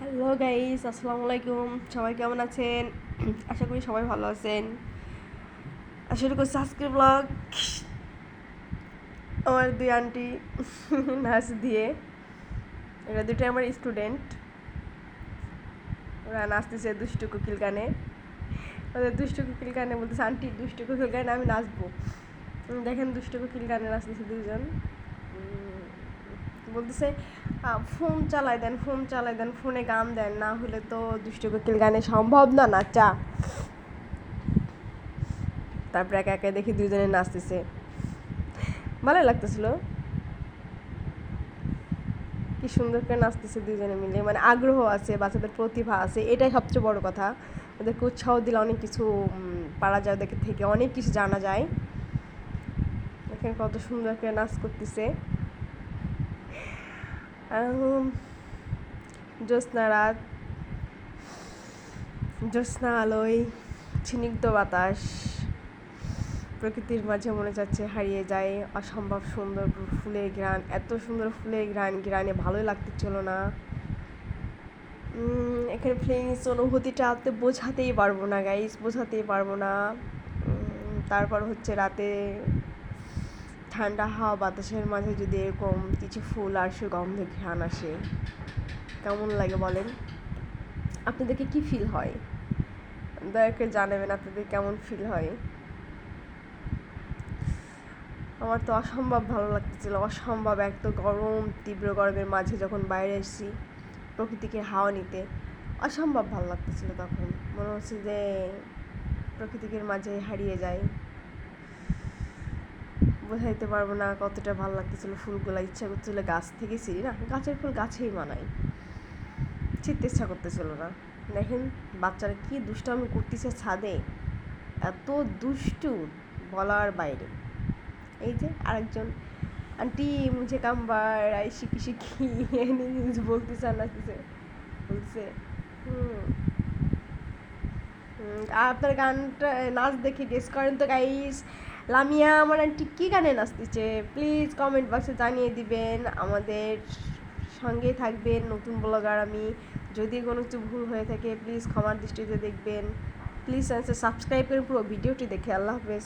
Hello guys আসসালামু আলাইকুম সবাই কেমন আছেন? আশা করি সবাই ভালো আছেন। শুরু করছি আজকের ব্লগ আমার দুই আন্টি নাচ দিয়ে। এরা দুটোই আমার স্টুডেন্ট ওরা নাচতেছে দুষ্টু কুকিল গানে। ওদের দুষ্টু কুকিল গানে বলতেছে আন্টি দুষ্টু কুকিল গানে আমি নাচবো। দেখেন দুষ্টু কুকিল গানে নাচতেছে দুজন বলতেছে ফোন চালাই দেন, ফোন চালাই দেন, ফোনে গান দেন, না হলে তো দুষ্টু কোকিল গানে সম্ভব না নাচা তারপরে একা একা দেখি দুজনে নাচতেছে। ভালো লাগতেছিল। কি সুন্দর করে নাচতেছে দুজনে মিলে। মানে আগ্রহ আছে, বাচ্চাদের প্রতিভা আছে, এটাই সবচেয়ে বড় কথা। ওদেরকে উৎসাহ দিলে অনেক কিছু পারা যায় ওদেরকে থেকে, অনেক কিছু জানা যায়। দেখেন কত সুন্দর করে নাচ করতেছে। জ্যোৎস্না রাত জ্যোৎস্না আলোয় স্নিগ্ধ বাতাস। প্রকৃতির মাঝে মনে যাচ্ছে হারিয়ে যায় অসম্ভব সুন্দর ফুলের গ্রান এত সুন্দর ফুলের গ্রান গ্রানে ভালোই লাগতেছিল না। এখানে ফিলিংস অনুভূতিটা আপনি বোঝাতেই পারব না গাইস বোঝাতেই পারব না। তারপর হচ্ছে রাতে ঠান্ডা হাওয়া বাতাসের মাঝে যদি এরকম কিছু ফুল আর সুগন্ধে ঘ্রাণ আসে, কেমন লাগে বলেন? আপনাদেরকে কি ফিল হয়? দয়া করে জানাবেন আপনাদের কেমন ফিল হয়? আমার তো অসম্ভব ভালো লাগতেছিল। অসম্ভব এক তো গরম, তীব্র গরমের মাঝে যখন বাইরে এসেছি প্রকৃতিকে হাওয়া নিতে, অসম্ভব ভালো লাগতেছিল তখন। মনে হচ্ছে যে প্রকৃতিকের মাঝে হারিয়ে যায় বোঝাইতে পারব না কতটা ভালো লাগতেছিল ফুলগুলো। ইচ্ছা করছিল গাছ থেকে ছিঁড়ি না, গাছের ফুল গাছেই মানাই ছিঁড়তে ইচ্ছা করতেছিল না। দেখেন বাচ্চারা কি দুষ্টামি করতেছে ছাদে। এত দুষ্টু বলার বাইরে। এই যে আরেকজন আন্টি, মুঝে কামবার আই শিখি শিখি বলতেছে আর নাচতেছে বলছে হুম, আপনার গানটা, নাচ দেখে গেস করেন তো গাইস লামিয়া, আমার আন্টি কী গানে নাচতেছে? প্লিজ কমেন্ট বক্সে জানিয়ে দিবেন। আমাদের সঙ্গেই থাকবেন নতুন ব্লগার আমি। যদি কোনো কিছু ভুল হয়ে থাকে প্লিজ ক্ষমার দৃষ্টিতে দেখবেন। প্লিজ সাবস্ক্রাইব করে পুরো ভিডিওটি দেখে। আল্লাহ হাফেজ।